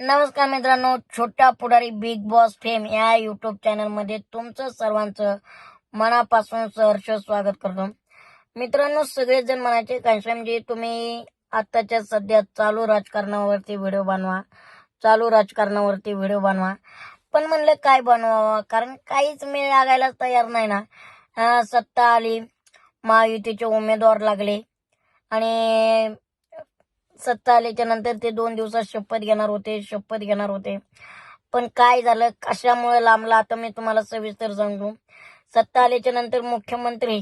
नमस्कार मित्रांनो छोट्या पुढारी बिग बॉस फेम या युट्यूब चॅनलमध्ये तुमचं सर्वांचं मनापासून सहर्ष स्वागत करतो. मित्रांनो सगळेजण म्हणायचे कायमजी म्हणजे तुम्ही आताच्या सध्या चालू राजकारणावरती व्हिडिओ बनवा चालू राजकारणावरती व्हिडिओ बनवा. पण म्हणलं काय बनवावं? कारण काहीच मेळ लागायला तयार नाही ना. सत्ता आली महायुतीचे उमेदवार लागले आणि सत्ता आल्याच्यानंतर ते दोन दिवसात शपथ घेणार होते शपथ घेणार होते. पण काय झालं? कशामुळे लांबला? आता मी तुम्हाला सविस्तर सांगू. सत्ता आल्याच्यानंतर मुख्यमंत्री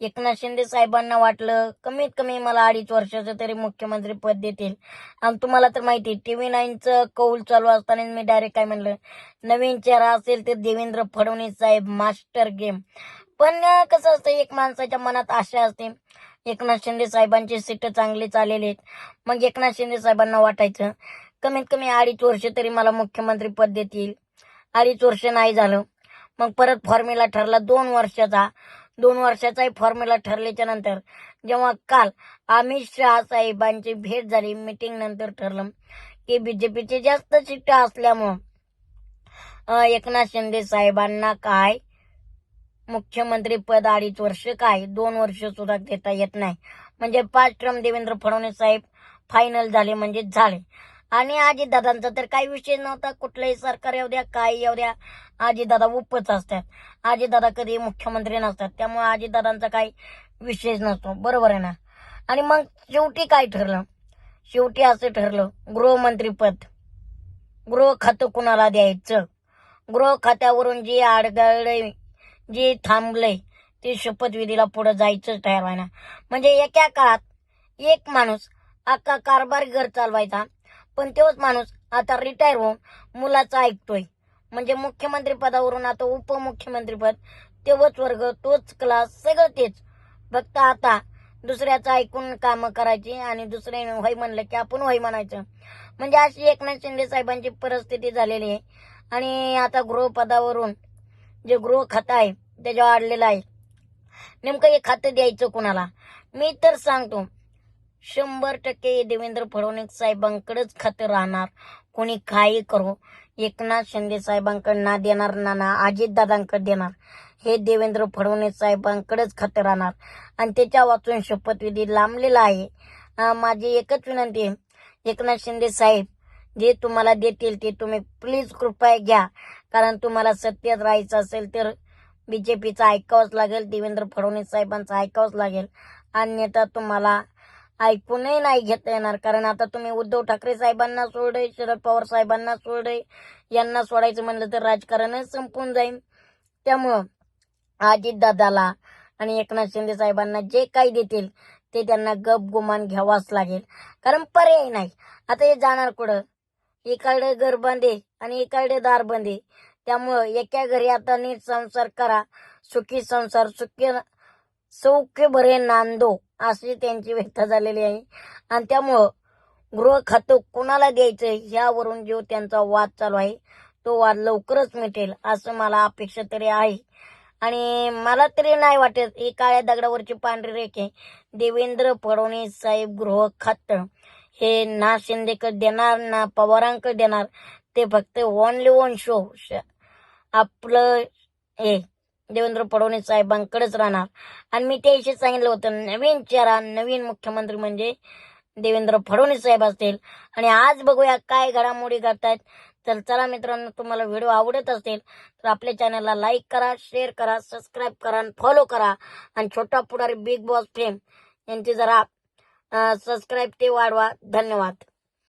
एकनाथ शिंदे साहेबांना वाटलं कमीत कमी मला अडीच वर्षाचं तरी मुख्यमंत्री पद देतील. आणि तुम्हाला तर माहिती टीव्ही नाईनचं कौल चालू असताना मी डायरेक्ट काय म्हणलं? नवीन चेहरा असेल तर देवेंद्र फडणवीस साहेब मास्टर गेम. पण कसं असतं एक माणसाच्या मनात आशा असते. एकनाथ शिंदे साहेबांची सीट चांगली चाललेली आहेत. मग एकनाथ शिंदे साहेबांना वाटायचं कमीत कमी अडीच वर्ष तरी मला मुख्यमंत्री पद देतील. अडीच वर्ष नाही झालं. मग परत फॉर्म्युला ठरला दोन वर्षाचा. दोन वर्षाचाही फॉर्म्युला ठरल्याच्या नंतर जेव्हा काल अमित शहा साहेबांची भेट झाली मिटिंग नंतर ठरलं की बीजेपीचे जास्त सीट असल्यामुळं एकनाथ शिंदे साहेबांना काय मुख्यमंत्री पद अडीच वर्ष काय? दोन वर्ष सुद्धा देता येत नाही. म्हणजे पाच टर्म देवेंद्र फडणवीस साहेब फायनल झाले म्हणजे झाले. आणि आजीदादांचा तर काही विषय नव्हता. कुठलंही सरकार येऊ द्या काय येऊ द्या आजीदादा उपच असतात. आजीदादा कधी मुख्यमंत्री नसतात. त्यामुळे आजीदादांचा काही विषयच नसतो. बरोबर आहे ना? आणि मग शेवटी काय ठरलं? शेवटी असं ठरलं गृहमंत्रीपद गृह खातं कुणाला द्यायचं? गृह खात्यावरून जी आडगळे जे थांबलंय ते शपथविधीला पुढे जायचंच तयार व्हायना. म्हणजे एका काळात एक माणूस अख्खा कारभार घर चालवायचा पण तोच माणूस आता रिटायर होऊन मुलाचा ऐकतोय. म्हणजे मुख्यमंत्री पदावरून आता उपमुख्यमंत्रीपद तेवच वर्ग तोच क्लास सगळं तेच. फक्त आता दुसऱ्याचं ऐकून कामं करायची आणि दुसरे होय म्हणलं की आपण होय म्हणायचं. म्हणजे अशी एकनाथ शिंदे साहेबांची परिस्थिती झालेली आहे. आणि आता गृहपदावरून जे गृह खातं आहे त्याच्यावर आडलेलं आहे. नेमकं हे खातं द्यायचं कुणाला? मी तर सांगतो शंभर टक्के देवेंद्र फडणवीस साहेबांकडेच खातं राहणार. कोणी काही करो एकनाथ शिंदे साहेबांकडे ना देणार ना ना अजितदादांकडे देणार. हे देवेंद्र फडणवीस साहेबांकडेच खातं राहणार. आणि त्याच्या वाचून शपथविधी लांबलेला आहे. माझी एकच विनंती आहे एकनाथ शिंदे साहेब जे तुम्हाला देतील ते तुम्ही प्लीज कृपया घ्या. कारण तुम्हाला सत्तेत राहायचं असेल तर बीजेपीचं ऐकावंच लागेल देवेंद्र फडणवीस साहेबांचं ऐकावंच लागेल. अन्यथा तुम्हाला ऐकूनही नाही घेता येणार. कारण आता तुम्ही उद्धव ठाकरे साहेबांना सोडे शरद पवार साहेबांना सोडे यांना सोडायचं म्हणलं तर राजकारणच संपून जाईल त्यामुळं अजित दादाला आणि एकनाथ शिंदे साहेबांना जे काही देतील ते त्यांना गप गुमान घ्यावाच लागेल. कारण पर्याय नाही. आता हे जाणार कुठं? इकडे घर बंदे आणि इकडे दार बंदे. त्यामुळं एका घरी आता नीट संसार करा सुखी संसार सुखी सौख्य बरे नांदो अशी त्यांची व्यथा झालेली आहे. आणि त्यामुळं गृह खातं कोणाला द्यायचं ह्यावरून जो त्यांचा वाद चालू आहे तो वाद लवकरच मिटेल असं मला अपेक्षा तरी आहे. आणि मला तरी नाही वाटत ही काळ्या दगडावरची पांढरी रेखे देवेंद्र फडणवीस साहेब गृह खातं. हे ना शिंदेकडे देणार ना पवारांकडे देणार ते फक्त ओनली वन शो आपलं हे देवेंद्र फडणवीस साहेबांकडेच राहणार. आणि मी त्याविषयी सांगितलं होतं नवीन चेहरा नवीन मुख्यमंत्री म्हणजे देवेंद्र फडणवीस साहेब असतील. आणि आज बघूया काय घडामोडी घडतायत. तर चला मित्रांनो तुम्हाला व्हिडिओ आवडत असेल तर आपल्या चॅनलला लाईक करा शेअर करा सबस्क्राईब करा आणि फॉलो करा. आणि छोटा पुढारी बिग बॉस फेम यांची जरा सबस्क्राईब ते वाढवा. धन्यवाद.